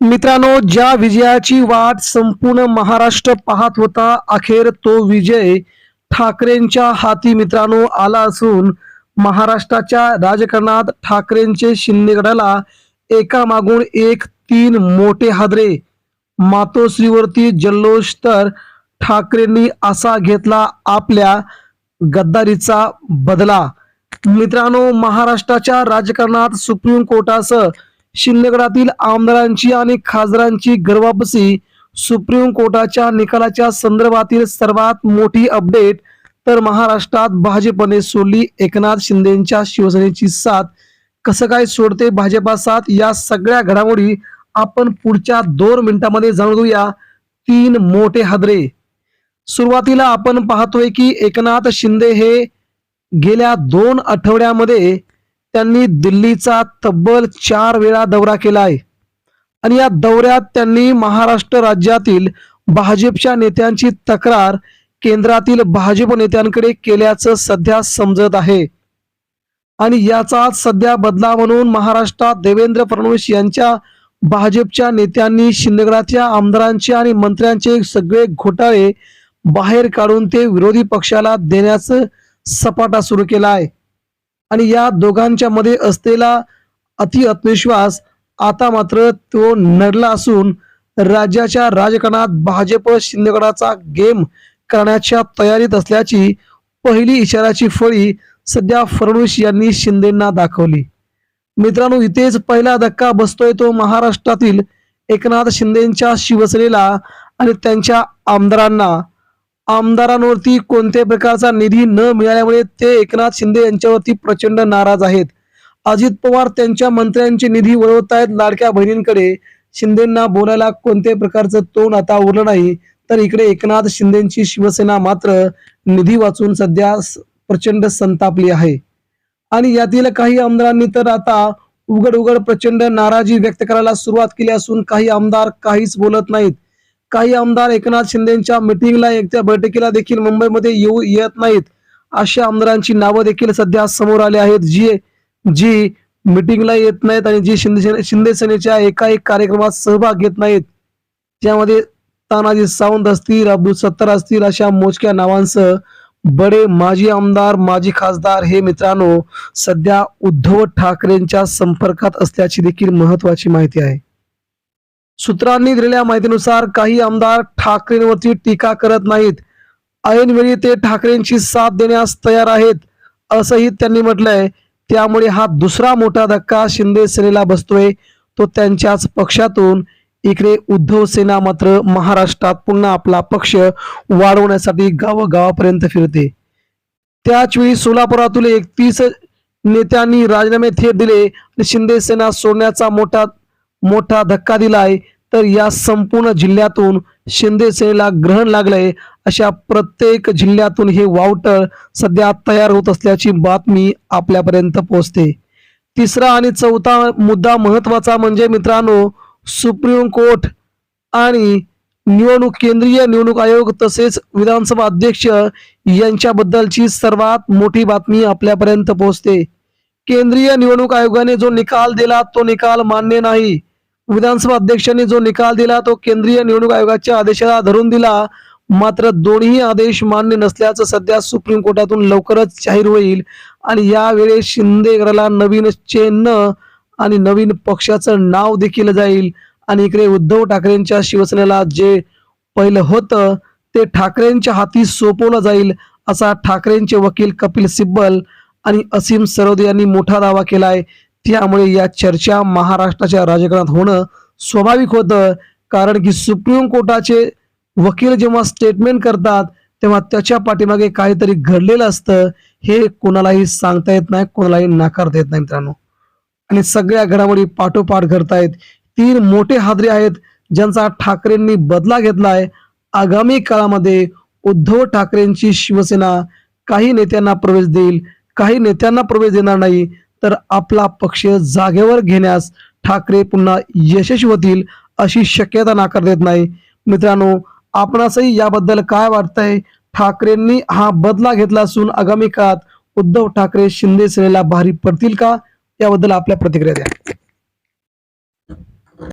मित्रांनो ज्या विजयाची वाट संपूर्ण महाराष्ट्र पाहत होता अखेर तो विजय ठाकरेंच्या हाती मित्रांनो आला असून महाराष्ट्राच्या राजकारणात ठाकरेंचे शिंदेगडाला एका मागून एक तीन मोठे हादरे. मातोश्रीवरती जल्लोष तर ठाकरेंनी असा घेतला आपल्या गद्दारीचा बदला. मित्रांनो महाराष्ट्राच्या राजकारणात सुप्रीम कोर्टासह शिंदेगडातील आमदारांची आणि खासदारांची गर्वापसी सुप्रीम कोर्टाच्या निकालाच्या संदर्भातील सर्वात मोठी अपडेट तर महाराष्ट्रात भाजपने सोडली. एकनाथ शिंदेच्या शिवसेनेची साथ कसं काय सोडते भाजपा साथ? या सगळ्या घडामोडी आपण पुढच्या दोन मिनिटांमध्ये जाणून घेऊया. तीन मोठे हादरे. सुरुवातीला आपण पाहतोय की एकनाथ शिंदे हे गेल्या दोन आठवड्यामध्ये त्यांनी दिल्लीचा तब्बल चार वेळा दौरा केलाय. आणि या दौऱ्यात त्यांनी महाराष्ट्र राज्यातील भाजपच्या नेत्यांची तक्रार केंद्रातील भाजप नेत्यांकडे केल्याचं सध्या समजत आहे. आणि याचा सध्या बदला म्हणून महाराष्ट्रात देवेंद्र फडणवीस यांच्या भाजपच्या नेत्यांनी शिंदेगडाच्या आमदारांचे आणि मंत्र्यांचे सगळे घोटाळे बाहेर काढून ते विरोधी पक्षाला देण्याचं सपाटा सुरू केला आहे आणि या दोघांच्या मध्ये असलेला अति आत्मविश्वास आता मात्र तो नडला असून राज्याच्या राजकारणात भाजप शिंदेगडाचा गेम करण्याच्या तयारीत असल्याची पहिली इशाराची फळी सध्या फडणवीस यांनी शिंदेना दाखवली. मित्रांनो इथेच पहिला धक्का बसतोय तो महाराष्ट्रातील एकनाथ शिंदेच्या शिवसेनेला आणि त्यांच्या आमदारांना. आमदारांवरती कोणत्याही प्रकारचा निधी न मिळाल्यामुळे ते एकनाथ शिंदे यांच्यावरती प्रचंड नाराज आहेत. अजित पवार त्यांच्या मंत्र्यांचे निधी वळवत आहेत लाडक्या बहिणींकडे. शिंदेना बोलायला कोणत्याही प्रकारचं तोंड आता उरलं नाही. तर इकडे एकनाथ शिंदेची शिवसेना मात्र निधी वाचून सध्या स- प्रचंड संतापली आहे. आणि यातील काही आमदारांनी तर आता उघड उघड प्रचंड नाराजी व्यक्त करायला सुरुवात केली असून काही आमदार काहीच बोलत नाहीत. काही आमदार एकनाथ शिंदेच्या मिटिंगला एकट्या बैठकीला देखील मुंबईमध्ये येऊ येत नाहीत. अशा आमदारांची नावं देखील सध्या समोर आली आहेत. जी जी मिटिंगला येत नाहीत आणि जी शिंदे शिंदे सेनेच्या एका एक कार्यक्रमात सहभाग घेत नाहीत त्यामध्ये तानाजी सावंत असतील अब्दुल सत्तार असतील अशा मोजक्या नावांसह बडे माजी आमदार माजी खासदार हे मित्रांनो सध्या उद्धव ठाकरेंच्या संपर्कात असल्याची देखील महत्वाची माहिती आहे. सूत्रांनी दिलेल्या माहितीनुसार काही आमदार ठाकरेंवरती टीका करत नाहीत. ऐनवेळी ते ठाकरेंची साथ देण्यास तयार आहेत असंही त्यांनी म्हटलंय. त्यामुळे हा दुसरा मोठा धक्का शिंदे सेनेला बसतोय. तो त्यांच्याच पक्षातून. इकडे उद्धव सेना मात्र महाराष्ट्रात पुन्हा आपला पक्ष वाढवण्यासाठी गावगावापर्यंत फिरते. त्याच वेळी सोलापुरातील एकतीस नेत्यांनी राजीनामे थेट दिले आणि शिंदे सेना सोडण्याचा मोठा मोठा धक्का दिलाय. तर या संपूर्ण जिल्ह्यातून शिंदे सेनेला ग्रहण लागलंय. अशा प्रत्येक जिल्ह्यातून हे वावटळ सध्या तयार होत असल्याची बातमी आपल्यापर्यंत पोहोचते. तिसरा आणि चौथा मुद्दा महत्त्वाचा म्हणजे मित्रांनो सुप्रीम कोर्ट आणि निवडणूक केंद्रीय निवडणूक आयोग तसेच विधानसभा अध्यक्ष यांच्याबद्दलची सर्वात मोठी बातमी आपल्यापर्यंत पोहोचते. केंद्रीय निवडणूक आयोगाने जो निकाल दिला तो निकाल मान्य नाही. विधानसभा अध्यक्षांनी जो निकाल दिला तो केंद्रीय निवडणूक आयोगाच्या आदेशाला धरून दिला. मात्र दोन्ही आदेश मान्य नसल्याचं सध्या सुप्रीम कोर्टातून लवकरच जाहीर होईल. आणि यावेळेस शिंदे गटाला नवीन चिन्ह आणि नवीन पक्षाचं नाव देखील जाईल. आणि इकडे उद्धव ठाकरेंच्या शिवसेनेला जे पहिलं होतं ते ठाकरेंच्या हाती सोपवलं जाईल असा ठाकरेंचे वकील कपिल सिब्बल आणि असीम सरोदे यांनी मोठा दावा केलाय. त्यामुळे या चर्चा महाराष्ट्राच्या राजकारणात होणं स्वाभाविक होतं. कारण की सुप्रीम कोर्टाचे वकील जेव्हा स्टेटमेंट करतात तेव्हा त्याच्या पाठीमागे काहीतरी घडलेलं असतं. हे कोणालाही सांगता येत नाही कोणालाही नाकारता येत नाही मित्रांनो. आणि सगळ्या घडामोडी पाठोपाठ घडतायत. तीन मोठे हादरे आहेत ज्यांचा ठाकरेंनी बदला घेतलाय. आगामी काळामध्ये उद्धव ठाकरेंची शिवसेना काही नेत्यांना प्रवेश देईल काही नेत्यांना प्रवेश देणार नाही. तर आपला पक्ष जागेवर घेण्यास ठाकरे पुन्हा यशस्वी होतील अशी शक्यता नाकार देत नाही. मित्रांनो आपणासही याबद्दल काय वाटतंय? ठाकरेंनी हा बदला घेतला असून आगामी काळात उद्धव ठाकरे शिंदे सेनेला भारी पडतील का? याबद्दल आपल्या प्रतिक्रिया द्या.